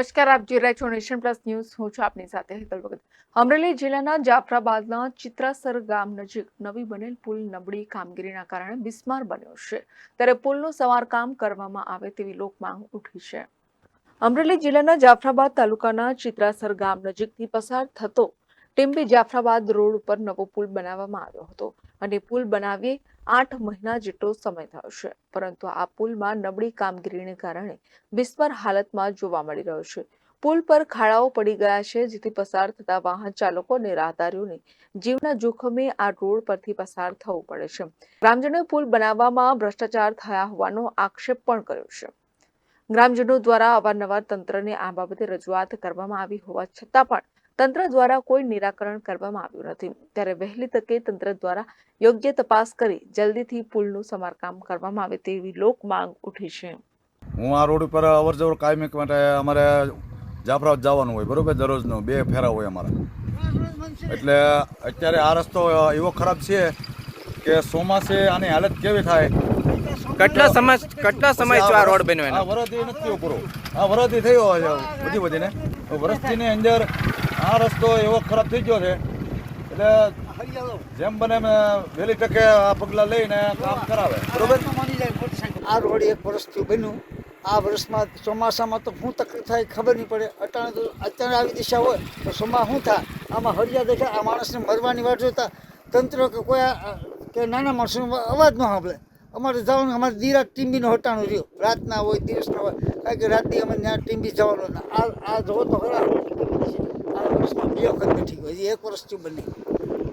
નમસ્કાર, આપ જોઈ રહ્યા છો નેશન પ્લસ ન્યૂઝ. હું છું આપની સાથે હેતલ ભગત. અમરેલી જિલ્લાના જાફરાબાદના ચિત્રાસર ગામ નજીક નવી બનેલ પુલ નબળી કામગીરીના કારણે બિસ્માર બન્યો છે. ત્યારે પુલનું સમારકામ કરવામાં આવે તેવી લોકમાંગ ઉઠી છે. અમરેલી જિલ્લાના જાફરાબાદ તાલુકાના ચિત્રાસર ગામ નજીકથી પસાર થતો ટીમ્બી જાફરાબાદ રોડ ઉપર નવો પુલ બનાવવામાં આવ્યો હતો અને પુલ બનાવી આઠ મહિના જેટલો સમય થયો છે. પરંતુ આ પુલમાં નબળી કામગીરીને કારણે બિસ્માર હાલતમાં જોવા મળી રહ્યો છે. પુલ પર ખાડાઓ પડી ગયા છે, જેથી પસાર થતા વાહન ચાલકો અને રાહદારીઓને જીવના જોખમે આ રોડ પરથી પસાર થવું પડે છે. ગ્રામજનોએ પુલ બનાવવામાં ભ્રષ્ટાચાર થયા હોવાનો આક્ષેપ પણ કર્યો છે. ગ્રામજનો દ્વારા અવારનવાર તંત્રને આ બાબતે રજૂઆત કરવામાં આવી હોવા છતાં પણ તંત્ર દ્વારા કોઈ નિરાકરણ કરવામાં આવ્યું નથી. ત્યારે વહેલી તકે તંત્ર દ્વારા યોગ્ય તપાસ કરી જલ્દીથી પુલનું સમારકામ કરવામાં આવે તેવી લોક માંગ ઉઠી છે. હું આ રોડ ઉપર અવર જવર કાયમિક માટે અમારે જાફરાબાદ જવાનું હોય બરોબર? દરરોજનો. બે ફેરા હોય અમારા. એટલે અત્યારે આ રસ્તો એવો ખરાબ છે કે ચોમાસે આની હાલત કેવી થાય? કેટલા સમય કેટલા સમય આ રોડ બન્યો એનો? આ વરદી નથી પૂરો આ વરદી થયો બધી બધીને વરસતીની અંદર આ રસ્તો એવો ખરાબ થઈ ગયો છે. એટલે જેમ બને વહેલી તકે આ પગલાં લઈને કામ કરાવે. બરોબર? આ રોડ એક વર્ષથી બન્યું. આ વર્ષમાં ચોમાસામાં તો શું તકલીફ થાય ખબર નહીં પડે. અટાણે તો અત્યારે આવી દિશા હોય તો ચોમા શું થાય? આમાં હરિયા દેખાય, આ માણસને મરવાની વાત જોતા તંત્ર કે કોઈ કે નાના માણસો અવાજ ન સાંભળે. અમારે જવાનું અમારે દીરા ટીમ્બીનો હટાણું રહ્યો. રાતના હોય દિવસના હોય. કારણ કે રાતની અમે ત્યાં ટીમ્બી જવાનું આ આ જોવો તો ખરા. આ વર્ષમાં બે વખત બેઠી હજી એક વર્ષથી બની.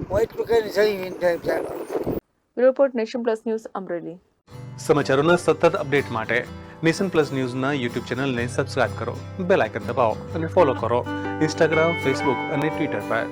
હું એટલું કહીને જઈ સાહેબ report nation plus news Amreli. સમાચારોના સતત અપડેટ માટે નેશન પ્લસ ન્યૂઝના યુટ્યુબ ચેનલને સબસ્ક્રાઇબ કરો બેલ આઇકન દબાવો અને ફોલો કરો. ઇન્સ્ટાગ્રામ ફેસબુક અને ટ્વિટર પર.